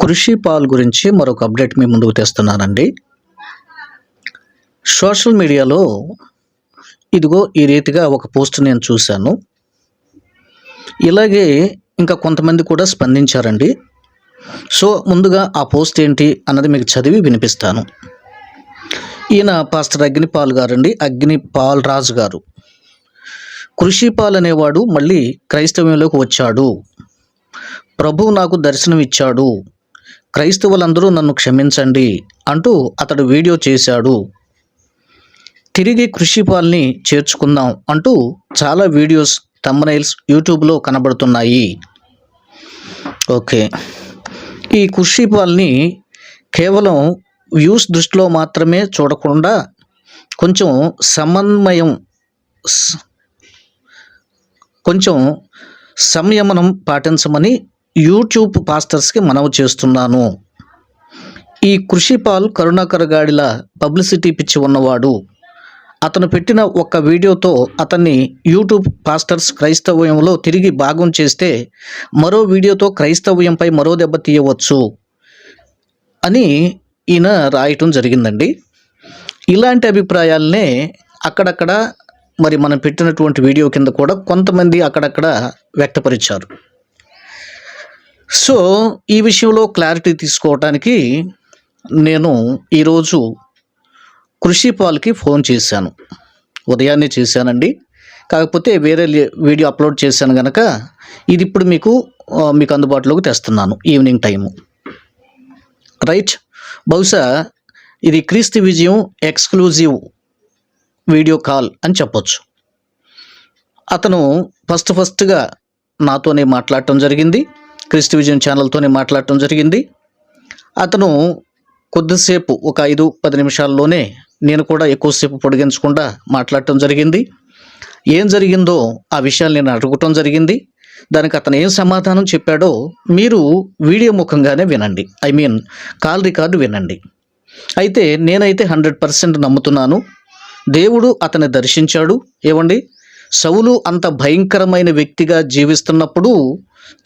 కృషి పాల్ గురించి మరొక అప్డేట్ మీ ముందుకు తెస్తున్నానండి. సోషల్ మీడియాలో ఇదిగో ఈ రీతిగా ఒక పోస్ట్ నేను చూశాను. ఇలాగే ఇంకా కొంతమంది కూడా స్పందించారండి. సో ముందుగా ఆ పోస్ట్ ఏంటి అన్నది మీకు చదివి వినిపిస్తాను. ఈయన పాస్టర్ అగ్నిపాల్ గారండి అగ్నిపాల్ రాజు గారు. కృషిపాల్ అనేవాడు మళ్ళీ క్రైస్తవ్యంలోకి వచ్చాడు. ప్రభువు నాకు దర్శనం ఇచ్చాడు క్రైస్తవులందరూ నన్ను క్షమించండి అంటూ అతడు వీడియో చేశాడు. తిరిగి కృషిపాల్ని చేర్చుకుందాం అంటూ చాలా వీడియోస్ తమ్మనైల్స్ యూట్యూబ్లో కనబడుతున్నాయి. ఓకే. ఈ కృషిపాల్ని కేవలం వ్యూస్ దృష్టిలో మాత్రమే చూడకుండా కొంచెం సమన్వయం కొంచెం సంయమనం పాటించమని యూట్యూబ్ పాస్టర్స్కి మనవి చేస్తున్నాను. ఈ కృషిపాల్ కరుణాకర్ గాడిల పబ్లిసిటీ పిచ్చి ఉన్నవాడు. అతను పెట్టిన ఒక్క వీడియోతో అతన్ని యూట్యూబ్ పాస్టర్స్ క్రైస్తవ్యంలో తిరిగి భాగం చేస్తే మరో వీడియోతో క్రైస్తవ్యంపై మరో దెబ్బ తీయవచ్చు అని ఈయన రాయటం జరిగిందండి. ఇలాంటి అభిప్రాయాలనే అక్కడక్కడ మరి మనం పెట్టినటువంటి వీడియో కింద కూడా కొంతమంది అక్కడక్కడ వ్యక్తపరిచారు. సో ఈ విషయంలో క్లారిటీ తీసుకోవటానికి నేను ఈరోజు కృషి పాల్కి ఫోన్ చేశాను. ఉదయాన్నే చేశానండి. కాకపోతే వేరే వీడియో అప్లోడ్ చేశాను కనుక ఇది ఇప్పుడు మీకు మీకు అందుబాటులోకి తెస్తున్నాను. Evening time. రైట్. బహుశా ఇది క్రీస్తు విజయం ఎక్స్క్లూజివ్ వీడియో కాల్ అని చెప్పొచ్చు. అతను ఫస్ట్ ఫస్ట్గా నాతోనే మాట్లాడటం జరిగింది. క్రిస్టి విజయం ఛానల్తోనే మాట్లాడటం జరిగింది. అతను కొద్దిసేపు ఒక ఐదు పది నిమిషాల్లోనే నేను కూడా ఎక్కువసేపు పొడిగించకుండా మాట్లాడటం జరిగింది. ఏం జరిగిందో ఆ విషయాలు నేను అడగటం జరిగింది. దానికి అతను ఏం సమాధానం చెప్పాడో మీరు వీడియో ముఖంగానే వినండి. ఐ మీన్ కాల్ రికార్డు వినండి. అయితే నేనైతే హండ్రెడ్ పర్సెంట్ నమ్ముతున్నాను. దేవుడు అతన్ని దర్శించాడు. ఏమండి సౌలు అంత భయంకరమైన వ్యక్తిగా జీవిస్తున్నప్పుడు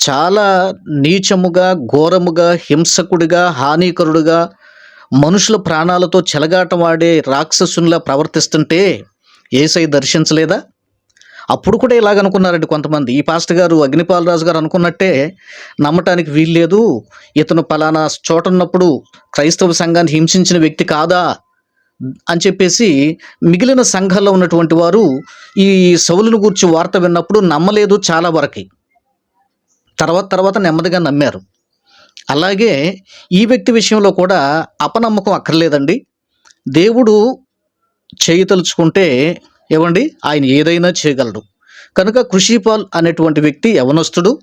చాలా నీచముగా ఘోరముగా హింసకుడిగా హానికరుడుగా మనుషుల ప్రాణాలతో చెలగాటమాడే రాక్షసునిలా ప్రవర్తిస్తుంటే ఏసై దర్శించలేదా? అప్పుడు కూడా ఇలాగ అనుకున్నారండి కొంతమంది. ఈ పాస్టర్ గారు అగ్నిపాలరాజు గారు అనుకున్నట్టే నమ్మటానికి వీల్లేదు. ఇతను పలానా చోట ఉన్నప్పుడు క్రైస్తవ సంఘాన్ని హింసించిన వ్యక్తి కాదా? అని చెప్పేసి మిగిలిన సంఘాల్లో ఉన్నటువంటి వారు ఈ సౌలును గూర్చి వార్త విన్నప్పుడు నమ్మలేదు చాలా వరకు. తర్వాత తర్వాత నెమ్మదిగా నమ్మారు. అలాగే ఈ వ్యక్తి విషయంలో కూడా అపనమ్మకం అక్కర్లేదండి. దేవుడు చేయతలుచుకుంటే ఏమండి? ఆయన ఏదైనా చేయగలడు. కనుక కృషిపాల్ అనేటువంటి వ్యక్తి యవనస్తుడు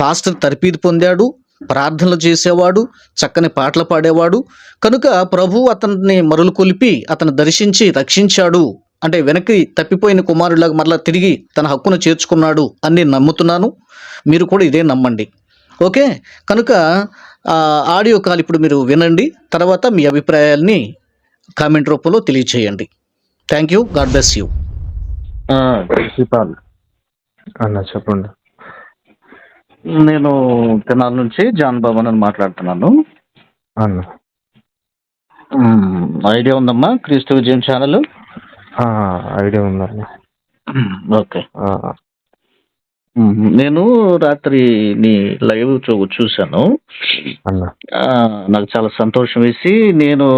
పాస్టర్ తర్పీదు పొందాడు ప్రార్థనలు చేసేవాడు చక్కని పాటలు పాడేవాడు. కనుక ప్రభు అతన్ని మరులు కొలిపి అతను దర్శించి రక్షించాడు. అంటే వెనక్కి తప్పిపోయిన కుమారులాగా మరలా తిరిగి తన హక్కును చేర్చుకున్నాడు అని నేను నమ్ముతున్నాను. మీరు కూడా ఇదే నమ్మండి. ఓకే? కనుక ఆడియో కాల్ ఇప్పుడు మీరు వినండి. తర్వాత మీ అభిప్రాయాల్ని కామెంట్ రూపంలో తెలియచేయండి. Thank you. God bless you. అన్న చెప్పండి. నేను తెనాల నుంచి జాన్ బాబన్ అని మాట్లాడుతున్నాను. అన్న ఐడియా ఉందమ్మా? క్రీస్తు విజయం ఛానల్? ఐడియా ఉందన్న ఓకే. నేను రాత్రి నీ లైవ్ చూ చూశాను. నాకు చాలా సంతోషం వేసి నేను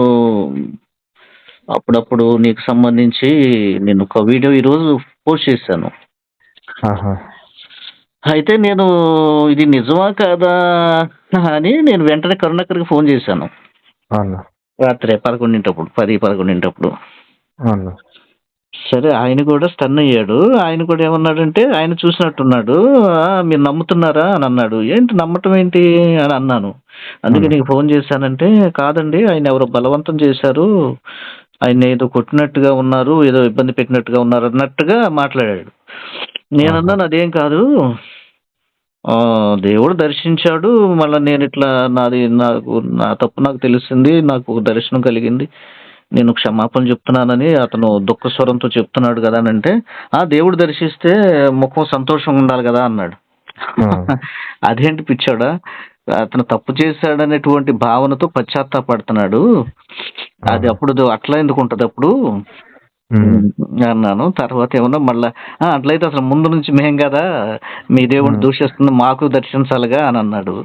అప్పుడప్పుడు నీకు సంబంధించి నేను ఒక వీడియో ఈరోజు పోస్ట్ చేశాను. అయితే నేను ఇది నిజమా కాదా అని నేను వెంటనే కరుణాకర్కి ఫోన్ చేశాను. రాత్రి పదకొండింటప్పుడు పది పదకొండింటప్పుడు. సరే ఆయన కూడా స్టన్ అయ్యాడు. ఆయన కూడా ఏమన్నాడంటే ఆయన చూసినట్టున్నాడు. "ఆ, మీరు నమ్ముతున్నారా? అని అన్నాడు. ఏంటి నమ్మటం ఏంటి? అని అన్నాను. అందుకే నీకు ఫోన్ చేశానంటే కాదండి ఆయన ఎవరో బలవంతం చేశారు. ఆయన ఏదో కొట్టినట్టుగా ఉన్నారు ఏదో ఇబ్బంది పెట్టినట్టుగా ఉన్నారు అన్నట్టుగా మాట్లాడాడు. నేను అన్నాను అదేం కాదు. దేవుడు దర్శించాడు. మళ్ళీ నేను ఇట్లా నాది నాకు నా తప్పు నాకు తెలిసింది నాకు దర్శనం కలిగింది. నేను క్షమాపణ చెప్తున్నానని అతను దుఃఖ స్వరంతో చెప్తున్నాడు కదా అని అంటే ఆ దేవుడు దర్శిస్తే ముఖం సంతోషంగా ఉండాలి కదా అన్నాడు. అదేంటి పిచ్చాడా? అతను తప్పు చేశాడనేటువంటి భావనతో పశ్చాత్తాపడుతున్నాడు. అది అప్పుడు అట్లా ఎందుకు ఉంటది అప్పుడు? అన్నాను. తర్వాత ఏమన్నా మళ్ళా "ఆ, అట్లయితే అసలు ముందు నుంచి మేం కదా మీ దేవుడిని దూషిస్తుంది మాకు దర్శించాలిగా అని అన్నాడు.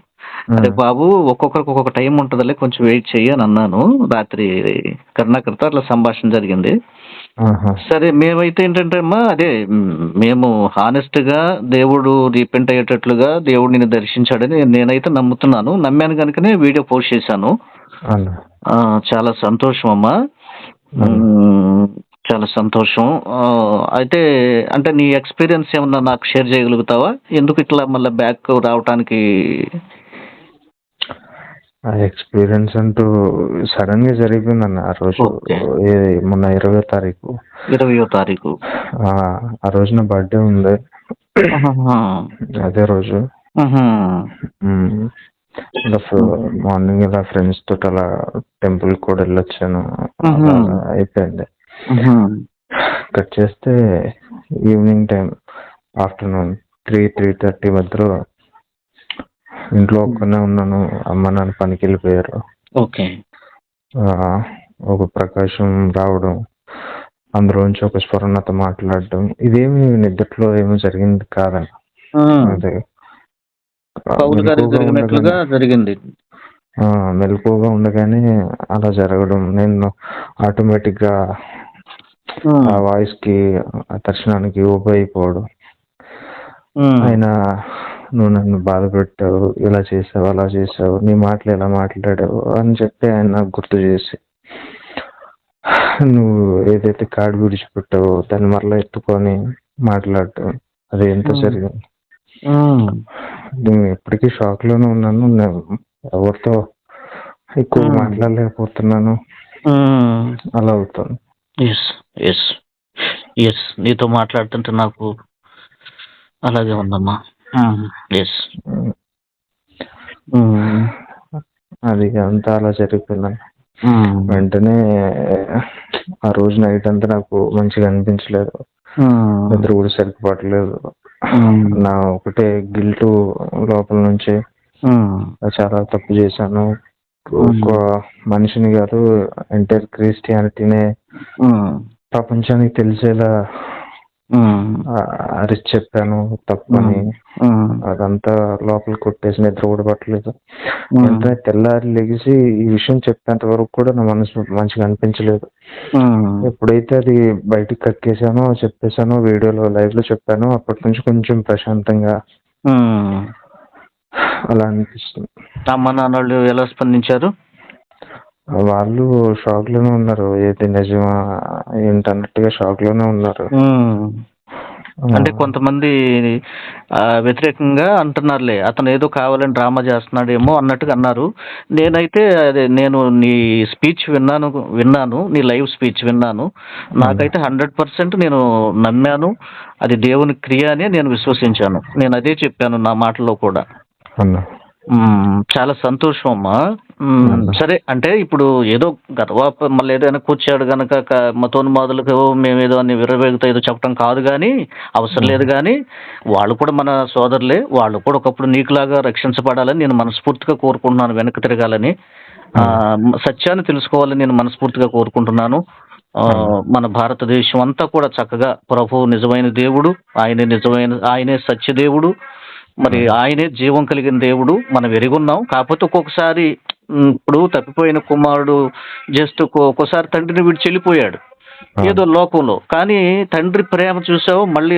అదే బాబు ఒక్కొక్కరికి ఒక్కొక్క టైం ఉంటుందిలే కొంచెం వెయిట్ చెయ్యి అని అన్నాను. రాత్రి కరుణాకర్తో అట్లా సంభాషణ జరిగింది. సరే మేమైతే ఏంటంటే అమ్మా అదే మేము హానెస్ట్గా దేవుడు రీపెంట్ అయ్యేటట్లుగా దేవుడు నిన్ను దర్శించాడని నేనైతే నమ్ముతున్నాను. నమ్మాను కనుకనే వీడియో పోస్ట్ చేశాను. చాలా సంతోషం అమ్మా. చాలా సంతోషం అయితే అంటే నీ ఎక్స్పీరియన్స్ ఏమన్నా నాకు షేర్ చేయగలుగుతావా ఎందుకు ఇట్లా మళ్ళీ బ్యాక్ రావటానికి ఆ ఎక్స్పీరియన్స్ అంటూ సడన్గా జరిగిపోయింది అన్న ఆ రోజు. ఏ- మొన్న ఇరవై తారీఖు ఇరవయో తారీఖు ఆ ఆ రోజు నా బర్త్డే ఉంది ఆహాహా. అదే రోజు ఆహా. ఉమ్, ఇలా మార్నింగ్ ఇలా ఫ్రెండ్స్ తోటి అలా టెంపుల్ కూడా వెళ్ళొచ్చాను అలా. అయిపోయింది. కట్ చేస్తే evening time afternoon three three thirty మధ్యలో ఇంట్లో ఒక్కనే ఉన్నాను అమ్మ నాన్న పనికి వెళ్ళిపోయారు. ఓకే. ఒక ప్రకాశం రావడం అందులోంచి ఒక స్వరణతో మాట్లాడడం ఇదేమి నిద్రలో ఏమీ జరిగింది కాదని. అదే. మెలకువగా జరిగినట్లుగా ఉండగానే- జరిగింది. ఆ, మెలకువగా ఉండగానే అలా జరగడం నేను ఆటోమేటిక్గా ఆ వాయిస్కి ఆ దర్శనానికి ఉమ్. ఆయన నువ్వు నన్ను బాధ పెట్టావు ఇలా చేసావు అలా చేసావు నీ మాటలు ఇలా మాట్లాడావు అని చెప్పి ఆయన నాకు గుర్తు చేసి నువ్వు ఏదైతే కార్డు విడిచిపెట్టావో దాన్ని మరలా ఎత్తుకొని మాట్లాడటం అది ఎంత. జరిగింది. నేను ఎప్పటికీ షాక్లోనే ఉన్నాను నేను ఎవరితో ఎక్కువ. మాట్లాడలేకపోతున్నాను. అలా అవుతుంది ఎస్ ఎస్ ఎస్ నీతో మాట్లాడుతుంటే నాకు అలాగే ఉందమ్మా. ఎస్ అది అంతా అలా జరిగిపోయింది వెంటనే ఆ రోజు నైట్ అంతా నాకు మంచిగా అనిపించలేదు. నిద్ర కూడా సరిగ్గా పట్టలేదు. నా ఒకటే గిల్ట్ లోపల నుంచి చాలా తప్పు చేశాను. ఒక మనిషిని కాదు ఎంటైర్ క్రిస్టియానిటీనే ప్రపంచానికి తెలిసేలా అరిచి చెప్పాను తప్పని. అదంతా లోపల కొట్టేసి నిద్ర కూడా పట్టలేదు. తెల్లారి లెగిసి ఈ విషయం చెప్పేంత వరకు కూడా నా మనసు మంచిగా అనిపించలేదు. ఎప్పుడైతే అది బయటికి కక్కేసానో చెప్పేశానో వీడియోలో లైవ్లో చెప్పానో అప్పటి నుంచి కొంచెం ప్రశాంతంగా అలా అనిపిస్తుంది. అమ్మ నాన్నలు ఎలా స్పందించారు? వాళ్ళు షాక్లోనే ఉన్నారు. ఏది నిజమా ఏంటన్నట్టుగా షాక్లోనే ఉన్నారు అంటే కొంతమంది వ్యతిరేకంగా అంటున్నారులే. అతను ఏదో కావాలని డ్రామా చేస్తున్నాడేమో అన్నట్టుగా అన్నారు. నేనైతే అదే నేను నీ స్పీచ్ విన్నాను విన్నాను నీ లైవ్ స్పీచ్ విన్నాను. నాకైతే హండ్రెడ్ పర్సెంట్ నేను నమ్మాను. అది దేవుని క్రియ అని నేను విశ్వసించాను. నేను అదే చెప్పాను నా మాటలో కూడా. అన్నా మ్మ్. చాలా సంతోషం అమ్మా మ్మ్. అన్న. సరే అంటే ఇప్పుడు ఏదో గర్వాప మళ్ళీ ఏదో వెనక్కి వచ్చాడు కనుక మతోన్మాదులకు మేమేదో అని విరవేగుతా ఏదో చెప్పడం కాదు కానీ అవసరం లేదు కానీ వాళ్ళు కూడా మన సోదరులే వాళ్ళు కూడా ఒకప్పుడు నీకులాగా రక్షించబడాలని నేను మనస్ఫూర్తిగా కోరుకుంటున్నాను వెనక్కి తిరగాలని సత్యాన్ని తెలుసుకోవాలని నేను మనస్ఫూర్తిగా కోరుకుంటున్నాను మన భారతదేశం అంతా కూడా చక్కగా ప్రభు నిజమైన దేవుడు ఆయనే నిజమైన ఆయనే సత్యదేవుడు మరి ఆయనే జీవం కలిగిన దేవుడు మనం ఎరుగున్నాం. కాకపోతే ఒక్కొక్కసారి ఇప్పుడు తప్పిపోయిన కుమారుడు జస్ట్ ఒక్కోసారి తండ్రిని విడిచి వెళ్ళిపోయాడు ఏదో లోకంలో. కానీ తండ్రి ప్రేమ చూసావు? మళ్ళీ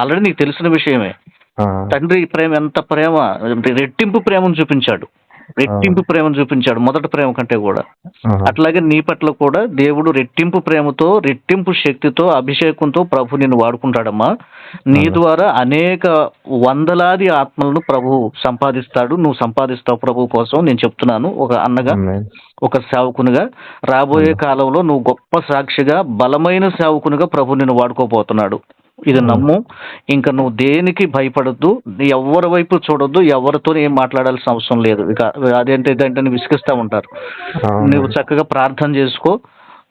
ఆల్రెడీ నీకు తెలిసిన విషయమే. తండ్రి ప్రేమ ఎంత ప్రేమ? రెట్టింపు ప్రేమను చూపించాడు. రెట్టింపు ప్రేమను చూపించాడు మొదటి ప్రేమ కంటే కూడా. అట్లాగే నీ పట్ల కూడా దేవుడు రెట్టింపు ప్రేమతో రెట్టింపు శక్తితో అభిషేకంతో ప్రభు నిన్ను వాడుకుంటాడమ్మా. నీ ద్వారా అనేక వందలాది ఆత్మలను ప్రభు సంపాదిస్తాడు. నువ్వు సంపాదిస్తావు ప్రభు కోసం. నేను చెప్తున్నాను ఒక అన్నగా. ఒక సేవకునిగా. రాబోయే కాలంలో నువ్వు గొప్ప సాక్షిగా బలమైన సేవకునిగా ప్రభు నిన్ను వాడుకోబోతున్నాడు. ఇది నమ్ము. ఇంకా నువ్వు దేనికి భయపడొద్దు ఎవరి వైపు చూడొద్దు ఎవరితో ఏం మాట్లాడాల్సిన అవసరం లేదు. ఇక అదేంటి ఇదేంటని విసిగిస్తూ ఉంటారు. నువ్వు చక్కగా ప్రార్థన చేసుకో.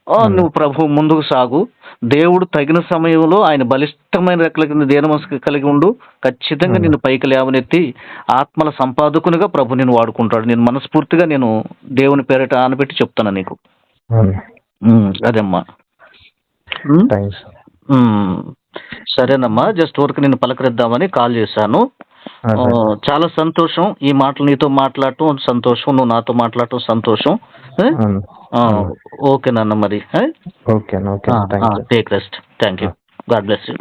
ఆ, నువ్వు ప్రభు ముందుకు సాగు. దేవుడు తగిన సమయంలో ఆయన బలిష్టమైన రెక్కల కింద దేనమస్క కలిగి ఉండు. ఖచ్చితంగా నిన్ను పైకి లేవనెత్తి ఆత్మల సంపాదకునిగా ప్రభు నిన్ను వాడుకుంటాడు. నేను మనస్ఫూర్తిగా నేను దేవుని పేరిట ఆనబెట్టి చెప్తాను నీకు. అదేమ్మా. థ్యాంక్స్ సరేనమ్మా జస్ట్ ఊరికి నిన్ను పలకరిద్దామని కాల్ చేశాను. చాలా సంతోషం. ఈ మాటలు నీతో మాట్లాడటం సంతోషం నువ్వు నాతో మాట్లాడటం సంతోషం. ఓకే నాన్న మరి. Okay take rest thank you God bless you